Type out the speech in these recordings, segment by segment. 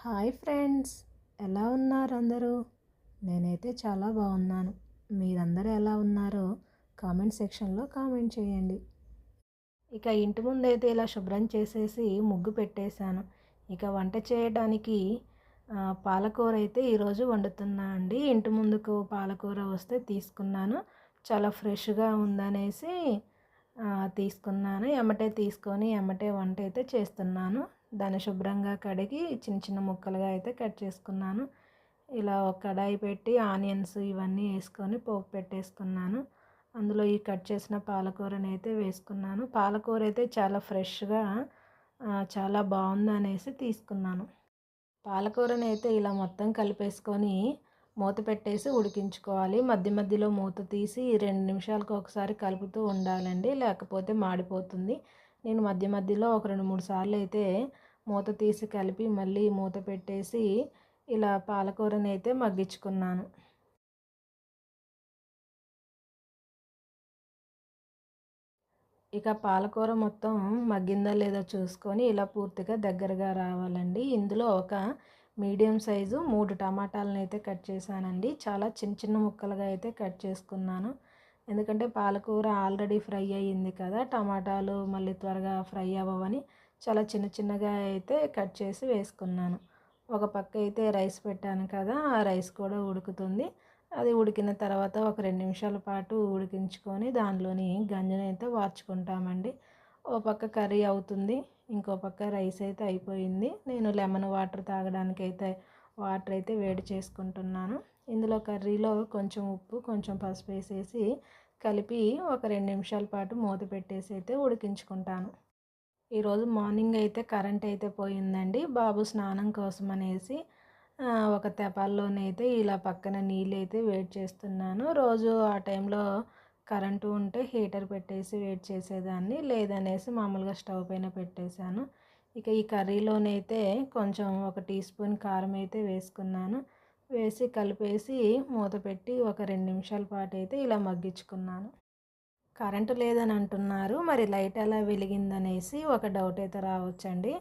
Hi friends ఎలా ఉన్నారు అందరూ? నేనైతే చాలా బాగున్నాను. మీరందరూ ఎలా ఉన్నారో కామెంట్ సెక్షన్లో కామెంట్ చేయండి. ఇక ఇంటి ముందైతే ఇలా శుభ్రం చేసేసి ముగ్గు పెట్టేశాను. ఇక వంట చేయడానికి పాలకూర అయితే ఈరోజు వండుతున్నా అండి. ఇంటి ముందుకు పాలకూర వస్తే తీసుకున్నాను. చాలా ఫ్రెష్గా ఉందనేసి తీసుకున్నాను. ఎమ్మటే తీసుకొని ఎమ్మటే వంట అయితే చేస్తున్నాను. దాన్ని శుభ్రంగా కడిగి చిన్న చిన్న ముక్కలుగా అయితే కట్ చేసుకున్నాను. ఇలా ఒక కడాయి పెట్టి ఆనియన్స్ ఇవన్నీ వేసుకొని పోపు పెట్టేసుకున్నాను. అందులో ఈ కట్ చేసిన పాలకూరని అయితే వేసుకున్నాను. పాలకూర అయితే చాలా ఫ్రెష్గా చాలా బాగుంది అనేసి తీసుకున్నాను. పాలకూరని అయితే ఇలా మొత్తం కలిపేసుకొని మూత పెట్టేసి ఉడికించుకోవాలి. మధ్య మధ్యలో మూత తీసి రెండు నిమిషాలకు ఒకసారి కలుపుతూ ఉండాలండి లేకపోతే మాడిపోతుంది. నేను మధ్య మధ్యలో ఒక రెండు మూడు సార్లు అయితే మూత తీసి కలిపి మళ్ళీ మూత పెట్టేసి ఇలా పాలకూరని అయితే మగ్గించుకున్నాను. ఇక పాలకూర మొత్తం మగ్గిందా లేదో చూసుకొని ఇలా పూర్తిగా దగ్గరగా రావాలండి. ఇందులో ఒక మీడియం సైజు మూడు టమాటాలను అయితే కట్ చేశానండి. చాలా చిన్న చిన్న ముక్కలుగా అయితే కట్ చేసుకున్నాను. ఎందుకంటే పాలకూర ఆల్రెడీ ఫ్రై అయ్యింది కదా టమాటాలు మళ్ళీ త్వరగా ఫ్రై అవ్వవని చాలా చిన్న చిన్నగా అయితే కట్ చేసి వేసుకున్నాను. ఒక పక్క అయితే రైస్ పెట్టాను కదా ఆ రైస్ కూడా ఉడుకుతుంది. అది ఉడికిన తర్వాత ఒక రెండు నిమిషాల పాటు ఉడికించుకొని దానిలోని గంజని అయితే వార్చుకుంటామండి. ఓ పక్క కర్రీ అవుతుంది ఇంకో పక్క రైస్ అయితే అయిపోయింది. నేను లెమన్ వాటర్ తాగడానికి అయితే వాటర్ అయితే వేడి చేసుకుంటున్నాను. ఇందులో కర్రీలో కొంచెం ఉప్పు కొంచెం పసుపు వేసేసి కలిపి ఒక రెండు నిమిషాల పాటు మూత పెట్టేసి అయితే ఉడికించుకుంటాను. ఈరోజు మార్నింగ్ అయితే కరెంట్ అయితే పోయిందండి. బాబు స్నానం కోసం అనేసి ఒక తెపాల్లోనైతే ఇలా పక్కన నీళ్ళు అయితే వెయిట్ చేస్తున్నాను. రోజు ఆ టైంలో కరెంటు ఉంటే హీటర్ పెట్టేసి వెయిట్ చేసేదాన్ని. లేదనేసి మామూలుగా స్టవ్ పైన పెట్టేశాను. ఇక ఈ కర్రీలోనైతే కొంచెం ఒక టీ స్పూన్ కారం అయితే వేసుకున్నాను. వేసి కలిపేసి మూత పెట్టి ఒక రెండు నిమిషాల పాటు అయితే ఇలా మగ్గించుకున్నాను. కరెంటు లేదని అంటున్నారు మరి లైట్ ఎలా వెలిగిందనేసి ఒక డౌట్ అయితే రావచ్చండి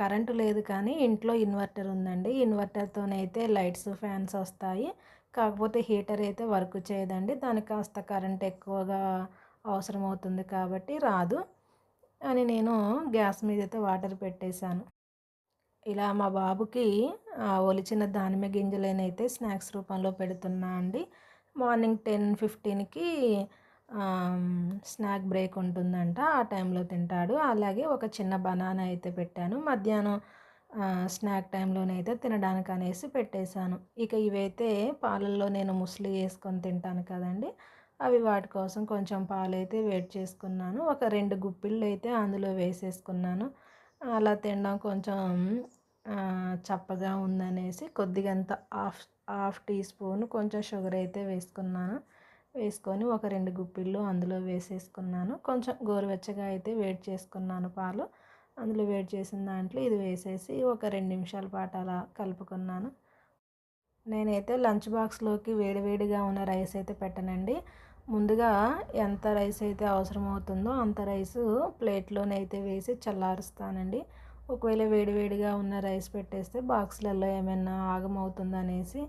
కరెంటు లేదు కానీ ఇంట్లో ఇన్వర్టర్ ఉందండి. ఇన్వర్టర్తోనైతే లైట్స్ ఫ్యాన్స్ వస్తాయి. కాకపోతే హీటర్ అయితే వర్క్ చేయదండి. దానికి కాస్త కరెంట్ ఎక్కువగా అవసరం అవుతుంది కాబట్టి రాదు అని నేను గ్యాస్ మీద అయితే వాటర్ పెట్టేశాను. ఇలా మా బాబుకి ఒలిచిన దానిమ్మ గింజలనైతే స్నాక్స్ రూపంలో పెడుతున్నా అండి. మార్నింగ్ టెన్ ఫిఫ్టీన్కి స్నాక్ బ్రేక్ ఉంటుందంట ఆ టైంలో తింటాడు. అలాగే ఒక చిన్న బనానా అయితే పెట్టాను. మధ్యాహ్నం స్నాక్ టైంలోనైతే తినడానికి అనేసి పెట్టేశాను. ఇక ఇవైతే పాలల్లో నేను ముసలి వేసుకొని తింటాను కదండి. అవి వాటి కోసం కొంచెం పాలైతే వేడి చేసుకున్నాను. ఒక రెండు గుప్పిళ్ళు అయితే అందులో వేసేసుకున్నాను. అలా తినడం కొంచెం చప్పగా ఉందనేసి కొద్దిగంత హాఫ్ హాఫ్ టీ స్పూన్ కొంచెం షుగర్ అయితే వేసుకున్నాను. వేసుకొని ఒక రెండు గుప్పిళ్ళు అందులో వేసేసుకున్నాను. కొంచెం గోరువెచ్చగా అయితే వేడి చేసుకున్నాను పాలు. అందులో వేడి చేసిన దాంట్లో ఇది వేసేసి ఒక రెండు నిమిషాల పాటు అలా కలుపుకున్నాను. నేనైతే లంచ్ బాక్స్లోకి వేడివేడిగా ఉన్న రైస్ అయితే పెట్టనండి. ముందుగా ఎంత రైస్ అయితే అవసరం అవుతుందో అంత రైస్ ప్లేట్లోనైతే వేసి చల్లారుస్తానండి. ఒకవేళ వేడివేడిగా ఉన్న రైస్ పెట్టేస్తే బాక్స్లలో ఏమైనా ఆగమవుతుందనేసి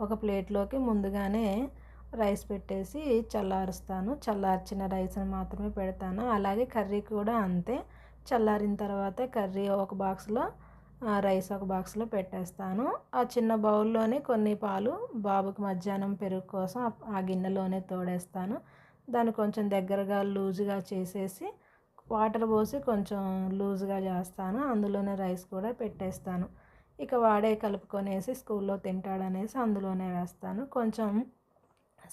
ఒక ప్లేట్లోకి ముందుగానే రైస్ పెట్టేసి చల్లారుస్తాను. చల్లార్చిన రైస్ని మాత్రమే పెడతాను. అలాగే కర్రీ కూడా అంతే. చల్లారిన తర్వాత కర్రీ ఒక బాక్స్లో రైస్ ఒక బాక్స్లో పెట్టేస్తాను. ఆ చిన్న బౌల్లోనే కొన్ని పాలు బాబుకి మధ్యాహ్నం పెరుగు కోసం ఆ- గిన్నెలోనే తోడేస్తాను. దాన్ని కొంచెం దగ్గరగా లూజుగా చేసేసి వాటర్ పోసి కొంచెం లూజుగా చేస్తాను. అందులోనే రైస్ కూడా పెట్టేస్తాను. ఇక వాడే కలుపుకొనేసి స్కూల్లో తింటాడనేసి అందులోనే వేస్తాను. కొంచెం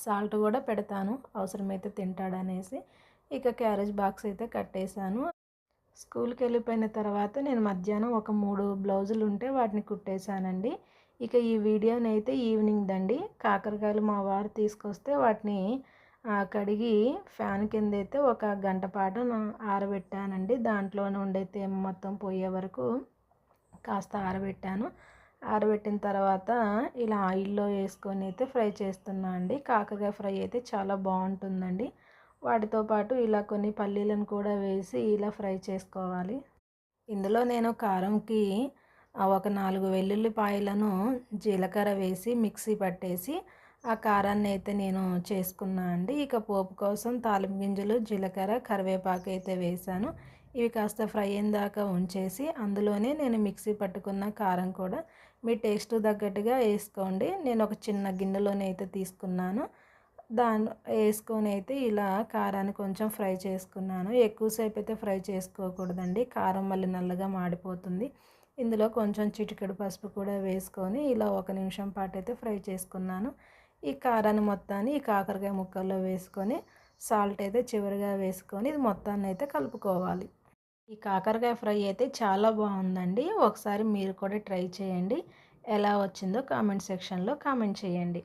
సాల్ట్ కూడా పెడతాను. అవసరమైతే తింటాడనేసి ఇక క్యారేజ్ బాక్స్ అయితే కట్టేశాను. స్కూల్కి వెళ్ళిపోయిన తర్వాత నేను మధ్యాహ్నం ఒక మూడు బ్లౌజులు ఉంటే వాటిని కుట్టేశానండి. ఇక ఈ వీడియోని అయితే ఈవినింగ్ దండి. కాకరకాయలు మా వారు తీసుకొస్తే వాటిని కడిగి ఫ్యాన్ కింద అయితే ఒక గంట పాటు ఆరబెట్టానండి. దాంట్లో నుండి తేమ మొత్తం పోయే వరకు కాస్త ఆరబెట్టాను. ఆరబెట్టిన తర్వాత ఇలా ఆయిల్లో వేసుకొని అయితే ఫ్రై చేస్తున్నా అండి. కాకరకాయ ఫ్రై అయితే చాలా బాగుంటుందండి. వాటితో పాటు ఇలా కొన్ని పల్లీలను కూడా వేసి ఇలా ఫ్రై చేసుకోవాలి. ఇందులో నేను కారంకి ఒక నాలుగు వెల్లుల్లిపాయలను జీలకర్ర వేసి మిక్సీ పట్టేసి ఆ కారాన్ని అయితే నేను చేసుకున్నా అండి. ఇక పోపు కోసం తాలింపు గింజలు జీలకర్ర కరివేపాకు అయితే వేసాను. ఇవి కాస్త ఫ్రై అయిన దాకా ఉంచేసి అందులోనే నేను మిక్సీ పట్టుకున్న కారం కూడా మీ టేస్ట్ తగ్గట్టుగా వేసుకోండి. నేను ఒక చిన్న గిన్నెలోనే అయితే తీసుకున్నాను. దాని వేసుకొని అయితే ఇలా కారాన్ని కొంచెం ఫ్రై చేసుకున్నాను. ఎక్కువసేపు అయితే ఫ్రై చేసుకోకూడదండి. కారం మళ్ళీ నల్లగా మాడిపోతుంది. ఇందులో కొంచెం చిటికెడు పసుపు కూడా వేసుకొని ఇలా ఒక నిమిషం పాటు అయితే ఫ్రై చేసుకున్నాను. ఈ కారాన్ని మొత్తాన్ని ఈ కాకరకాయ ముక్కల్లో వేసుకొని సాల్ట్ అయితే చివరిగా వేసుకొని ఇది మొత్తాన్ని అయితే కలుపుకోవాలి. ఈ కాకరకాయ ఫ్రై అయితే చాలా బాగుందండి. ఒకసారి మీరు కూడా ట్రై చేయండి. ఎలా వచ్చిందో కామెంట్ సెక్షన్లో కామెంట్ చేయండి.